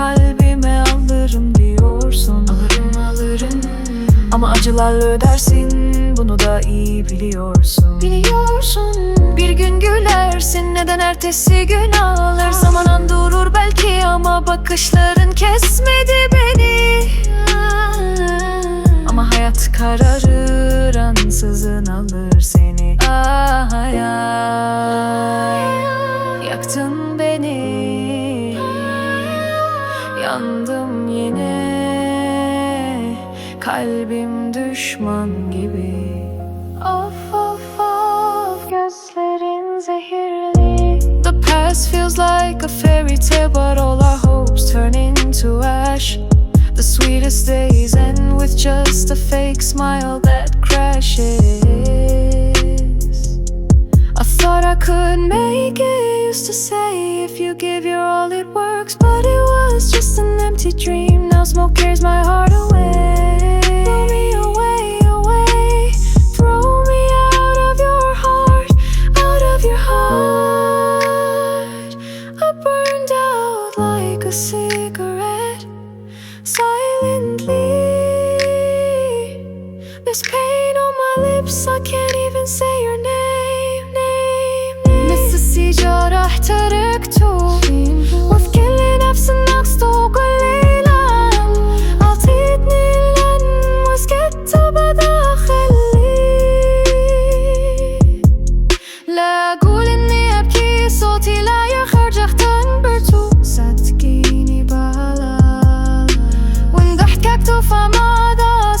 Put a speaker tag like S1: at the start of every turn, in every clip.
S1: kalbime alırım diyorsun. Alırım alırım. Ama acılarla ödersin bunu da iyi biliyorsun. Biliyorsun. Bir gün gülersin neden ertesi gün ağlar? Zaman durur belki ama bakışların kesmedi beni. Ama hayat kararır ansızın alır seni. Ah hayat Yaktın beni. Yandım yine. Kalbim düşman gibi. Of of of. Gözlerin zehirli. The past feels like a fairy tale But all our hopes turn into ash. The sweetest days end with just a fake smile that crashes. I thought I could make it. Used to say if you give your all, it works. But it was just an empty dream. Now smoke carries my heart away. Throw me away, away. Throw me out of your heart, out of your heart. I burned out like a cigarette, silently. There's pain on my lips, I can't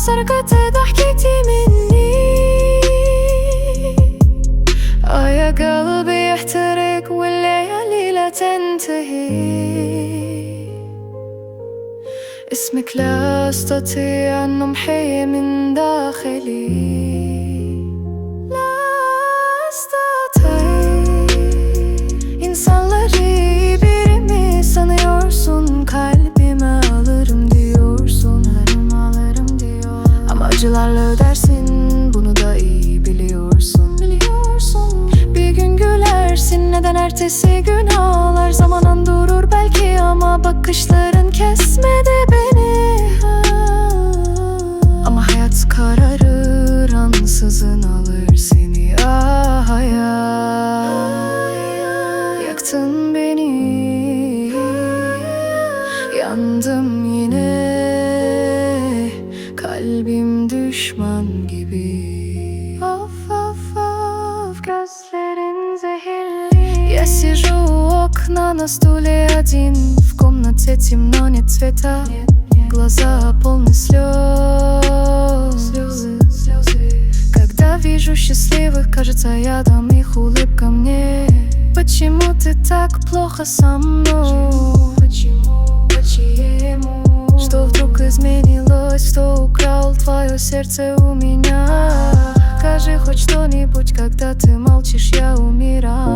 S1: سرقت ضحكتي مني. آه يا قلبي يحترق والليالي لا تنتهي. اسمك لا أستطيع أن أمحيه من داخلي. Acılarla ödersin Bunu da iyi biliyorsun. Biliyorsun Bir gün gülersin Neden ertesi gün ağlar? Zaman durur belki ama Bakışların kesmedi beni. Ama hayat kararır Ansızın alır seni. Ah hayat Yaktın beni. Yandım на стуле один В комнате темно, нет цвета Глаза полны слез Когда вижу счастливых, кажется, я дам их улыбка мне Почему ты так плохо со мной? Почему? Почему? Что вдруг изменилось? Кто украл твое сердце у меня? Скажи хоть что-нибудь, когда ты молчишь, я умираю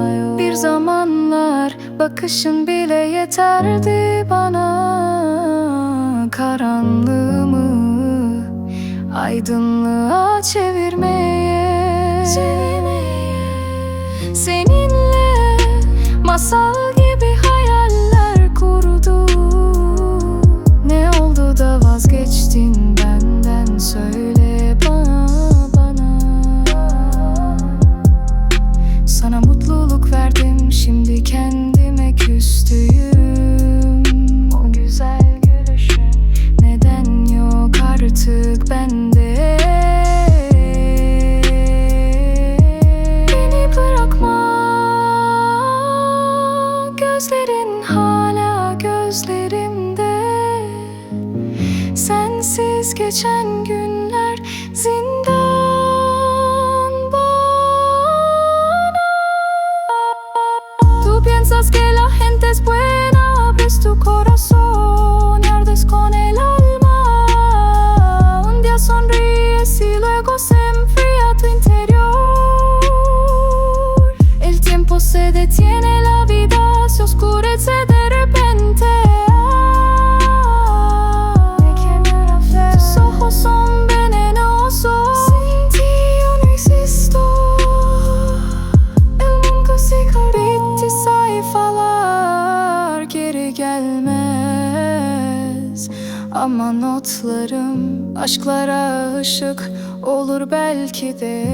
S1: bakışın bile yeterdi bana. Karanlığımı aydınlığa çevirmeye. Seninle masal Geçen günler zindan bana Tú piensas que la gente es buena, abres tu corazón y ardes con el alma. Un día sonríes y luego se enfría tu interior. El tiempo se detiene, Ama notlarım aşklara ışık olur belki de